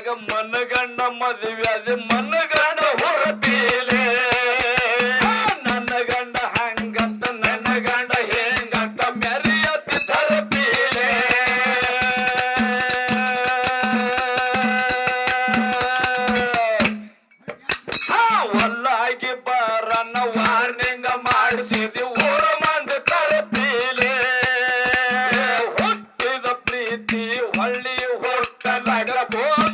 ಊರಾಗ ಮನಗಂಡ ಮದುವೆ ಅದ ಮನಗಂಡ ಹೊರತೀಲೆ ನನ್ನ ಗಂಡ ಹಂಗಂತ ನನ್ನ ಗಂಡ ಹೆಂಗಂತ ಮೆರೆಯತಿ ತರತೀಲೆ ಹಾ ಒಲ್ಲಾಗಿ ಬರನ್ನ ವಾರ್ನಿಂಗ್ ಮಾಡಿಸಿದಿ ಊರ ಮಂದಿ ತರತೀಲೆ ಹುಟ್ಟಿದ ಪ್ರೀತಿ ಹೊಳ್ಳಿ ಹುಟ್ಟಲಾಗ ಹೋದವಿ